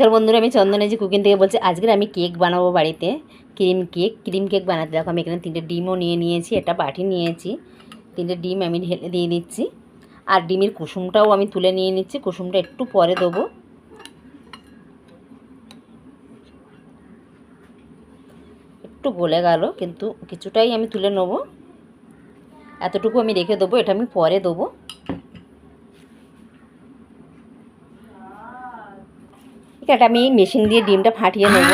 তোর বন্ধুরা, আমি চন্দনেজি কুকিং থেকে বলছি আজকের আমি কেক বানাবো বাড়িতে। ক্রিম কেক ক্রিম কেক বানাতে। দেখো, আমি এখানে তিনটে ডিমও নিয়ে নিয়েছি, একটা বাটি নিয়েছি। তিনটে ডিম আমি ঢেলে দিয়ে দিচ্ছি। আর ডিমের কুসুমটাও আমি তুলে নিয়ে নিচ্ছি, কুসুমটা একটু পরে দেবো। একটু গলে গেল, কিন্তু কিছুটাই আমি তুলে নেব। এতটুকু আমি রেখে দেবো, এটা আমি পরে দেবো। এটা আমি মেশিন দিয়ে ডিমটা ফাটিয়ে নেব।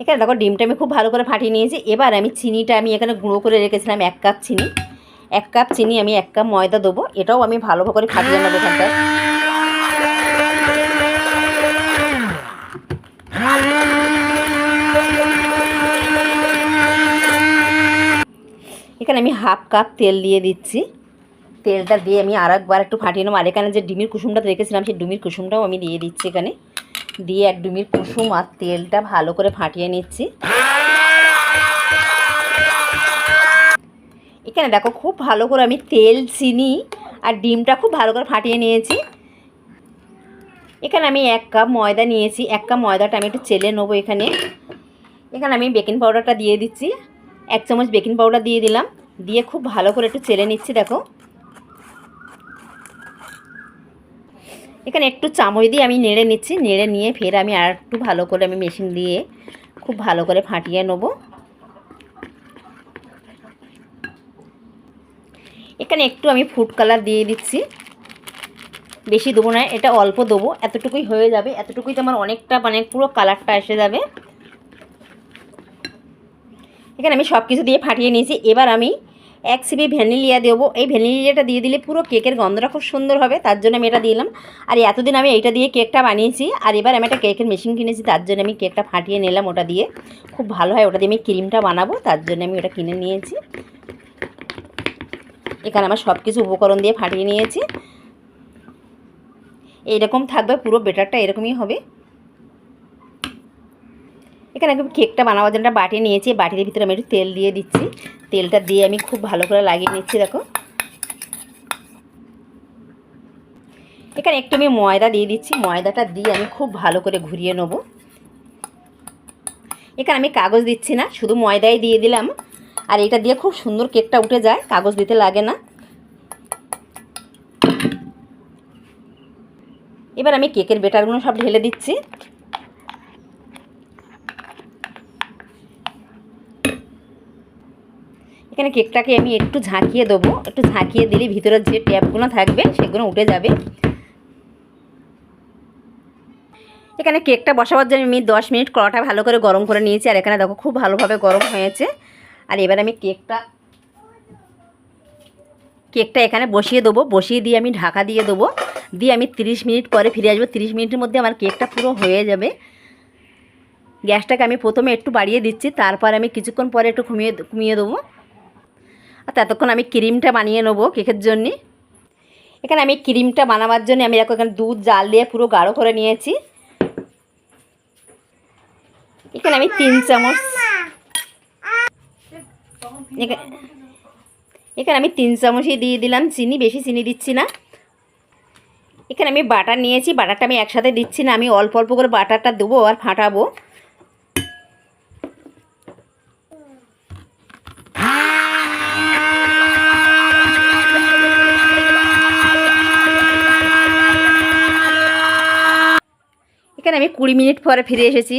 এখানে দেখো ডিমটা আমি খুব ভালো করে ফাটিয়ে নিয়েছি। এবার আমি চিনিটা আমি এখানে গুঁড়ো করে রেখেছিলাম এক কাপ চিনি। এক কাপ চিনি আমি এক কাপ ময়দা দেবো। এটাও আমি ভালো করে ফাটিয়ে নেব এখানটায়। এখানে আমি হাফ কাপ তেল দিয়ে দিচ্ছি। তেলটা দিয়ে আমি আর একবার একটু ফাটিয়ে নেব। আর এখানে যে ডিমির কুসুমটা রেখেছিলাম, সেই ডিমির কুসুমটাও আমি দিয়ে দিচ্ছি এখানে। দিয়ে এক ডিমির কুসুম আর তেলটা ভালো করে ফাটিয়ে নিচ্ছি। এখানে দেখো, খুব ভালো করে আমি তেল, চিনি আর ডিমটা খুব ভালো করে ফাটিয়ে নিয়েছি। এখানে আমি এক কাপ ময়দা নিয়েছি। এক কাপ ময়দাটা আমি একটু চেলে নেব এখানে। এখানে আমি বেকিং পাউডারটা দিয়ে দিচ্ছি। এক চামচ বেকিং পাউডার দিয়ে দিলাম। দিয়ে খুব ভালো করে একটু চেলে নিচ্ছি, দেখো। এখানে একটু চামচ দিয়ে আমি নেড়ে নিচ্ছি। নেড়ে নিয়ে ফের আমি আর একটু ভালো করে আমি মেশিন দিয়ে খুব ভালো করে ফাটিয়ে নেব। এখানে একটু আমি ফুড কালার দিয়ে দিচ্ছি। বেশি দেবো না, এটা অল্প দেবো। এতটুকুই হয়ে যাবে। এতটুকুই তো আমার অনেকটা মানে পুরো কালারটা এসে যাবে। এখানে আমি সব কিছু দিয়ে ফাটিয়ে নিয়েছি। এবার আমি এক সিপি ভ্যানিলিয়া দেবো। এই ভ্যানিলিয়াটা দিয়ে দিলে পুরো কেকের গন্ধটা খুব সুন্দর হবে, তার জন্য আমি এটা দিলাম। আর এতদিন আমি এইটা দিয়ে কেকটা বানিয়েছি। আর এবার আমি একটা কেকের মেশিন কিনেছি, তার জন্য আমি কেকটা ফাটিয়ে নিলাম ওটা দিয়ে। খুব ভালো হয়, ওটা দিয়ে আমি ক্রিমটা বানাবো, তার জন্য আমি ওটা কিনে নিয়েছি। এখানে আমার সব কিছু উপকরণ দিয়ে ফাটিয়ে নিয়েছি। এইরকম থাকবে, পুরো বেটারটা এরকমই হবে। এখানে আমি কেকটা বানাবার জন্য একটা বাটি নিয়েছি, বাটির ভিতরে আমি একটু তেল দিয়ে দিচ্ছি। তেলটা দিয়ে আমি খুব ভালো করে লাগিয়ে নিচ্ছি, দেখো। এখানে একটু আমি ময়দা দিয়ে দিচ্ছি, ময়দাটা দিয়ে আমি খুব ভালো করে ঘুরিয়ে নেব। এখানে আমি কাগজ দিচ্ছি না, শুধু ময়দাই দিয়ে দিলাম। আর এটা দিয়ে খুব সুন্দর কেকটা উঠে যায়, কাগজ দিতে লাগে না। এবার আমি কেকের বেটারগুলো সব ঢেলে দিচ্ছি। এখানে কেকটাকে আমি একটু ঝাঁকিয়ে দেবো। একটু ঝাঁকিয়ে দিলে ভিতরের যে ট্যাপগুলো থাকবে, সেগুলো উঠে যাবে। এখানে কেকটা বসাবার জন্য আমি দশ মিনিট কড়াটা ভালো করে গরম করে নিয়েছি। আর এখানে দেখো খুব ভালোভাবে গরম হয়েছে। আর এবার আমি কেকটা কেকটা এখানে বসিয়ে দেবো। বসিয়ে দিয়ে আমি ঢাকা দিয়ে দেবো। দিয়ে আমি 30 মিনিট পরে ফিরে আসব। 30 মিনিটের মধ্যে আমার কেকটা পুরো হয়ে যাবে। গ্যাসটাকে আমি প্রথমে একটু বাড়িয়ে দিচ্ছি। তারপর আমি কিছুক্ষণ পরে একটু কমিয়ে কমিয়ে দেবো। ততক্ষণ আমি ক্রিমটা বানিয়ে নেব কেকের জন্যে। এখানে আমি ক্রিমটা বানাবার জন্য আমি দেখো এখানে দুধ, জাল দিয়ে পুরো গাঢ় করে নিয়েছি। এখানে আমি তিন চামচ এখানে আমি তিন চামচই দিয়ে দিলাম চিনি, বেশি চিনি দিচ্ছি না। এখানে আমি বাটার নিয়েছি, বাটারটা আমি একসাথে দিচ্ছি না, আমি অল্প অল্প করে বাটারটা দেবো আর ফাটাবো। এখানে আমি কুড়ি মিনিট পরে ফিরে এসেছি।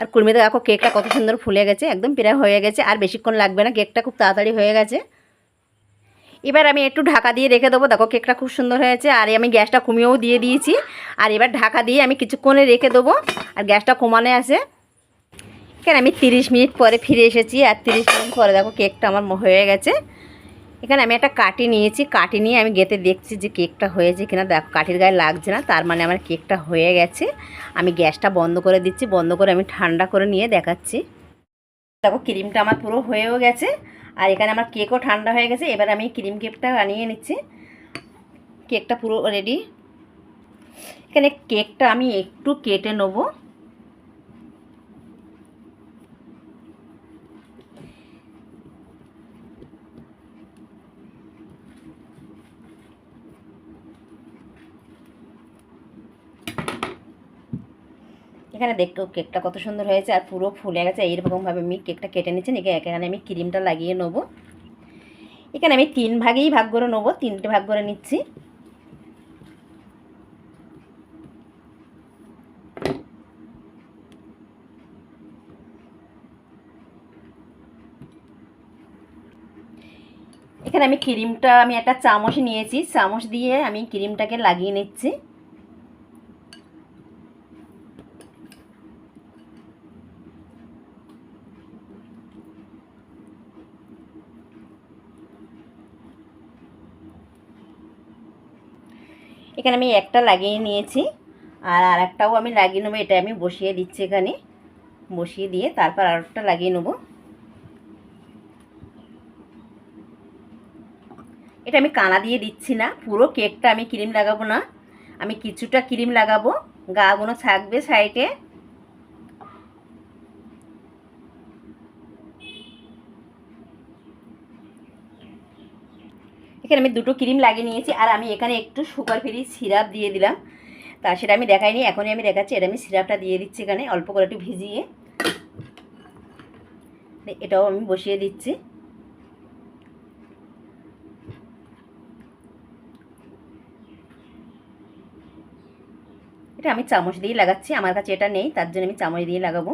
আর কুড়ি মিনিট দেখো কেকটা কত সুন্দর ফুলে গেছে, একদম প্রায় হয়ে গেছে, আর বেশিক্ষণ লাগবে না, কেকটা খুব তাড়াতাড়ি হয়ে গেছে। এবার আমি একটু ঢাকা দিয়ে রেখে দেবো, দেখো কেকটা খুব সুন্দর হয়েছে, আর আমি গ্যাসটা কমিয়েও দিয়ে দিয়েছি। আর এবার ঢাকা দিয়ে আমি কিছুক্ষণে রেখে দেবো, আর গ্যাসটা কমানো আছে। এখানে আমি তিরিশ মিনিট পরে ফিরে এসেছি, আর তিরিশ মিনিট পরে দেখো কেকটা আমার হয়ে গেছে। এখানে আমি একটা কাটি নিয়েছি কাটি নিয়ে আমি গেতে দেখছি যে কেকটা হয়েছে কিনা। দেখো, কাঠির গায়ে লাগছে না, তার মানে আমার কেকটা হয়ে গেছে। আমি গ্যাসটা বন্ধ করে দিচ্ছি, বন্ধ করে আমি ঠান্ডা করে নিয়ে দেখাচ্ছি। দেখো, ক্রিমটা আমার পুরো হয়েও গেছে, আর এখানে আমার কেকও ঠান্ডা হয়ে গেছে। এবার আমি ক্রিম কেকটা বানিয়ে নিচ্ছি। কেকটা পুরো রেডি এখানে কেকটা আমি একটু কেটে নেব। এখানে দেখো কেকটা কত সুন্দর হয়েছে আর পুরো ফুলে গেছে। এইরকমভাবে আমি কেকটা কেটে নিচ্ছি এখানে আমি ক্রিমটা লাগিয়ে নেব। এখানে আমি তিন ভাগেই ভাগ করে নেব, তিনটে ভাগ করে নিচ্ছি। এখানে আমি ক্রিমটা, আমি একটা চামচ নিয়েছি, চামচ দিয়ে আমি ক্রিমটাকে লাগিয়ে নিচ্ছি। এখানে আমি একটা লাগিয়ে নিয়েছি। আর আর একটাও আমি লাগিয়ে নেব এটা আমি বসিয়ে দিচ্ছি এখানে। বসিয়ে দিয়ে তারপর আর একটা লাগিয়ে নেব। এটা আমি কানা দিয়ে দিচ্ছি না, পুরো কেকটা আমি ক্রিম লাগাবো না। আমি কিছুটা ক্রিম লাগাবো গাগুলো থাকবে সাইডে। এখানে আমি দুটো ক্রিম লাগিয়ে নিয়েছি, আর আমি এখানে একটু সুগার ফ্রি সিরাপ দিয়ে দিলাম। তা সেটা আমি দেখাইনি, এখনই আমি দেখাচ্ছি, এটা আমি সিরাপটা দিয়ে দিচ্ছি এখানে, অল্প করে একটু ভিজিয়ে। এটাও আমি বসিয়ে দিচ্ছি। এটা আমি চামচ দিয়ে লাগাচ্ছি, আমার কাছে এটা নেই, তার জন্য আমি চামচ দিয়ে লাগাবো।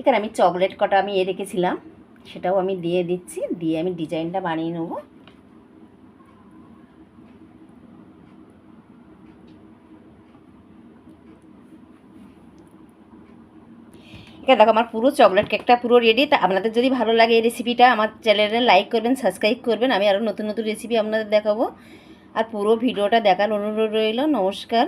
এখানে আমি চকলেট কটা আমি এ রেখেছিলাম, সেটাও আমি দিয়ে দিচ্ছি, দিয়ে আমি ডিজাইনটা বানিয়ে নেব। এখানে দেখো আমার পুরো চকলেট কেকটা পুরো রেডি তা আপনাদের যদি ভালো লাগে এই রেসিপিটা আমার চ্যানেলে লাইক করবেন সাবস্ক্রাইব করবেন, আমি আরও নতুন নতুন রেসিপি আপনাদের দেখাবো। আর পুরো ভিডিওটা দেখার অনুরোধ রইল, নমস্কার।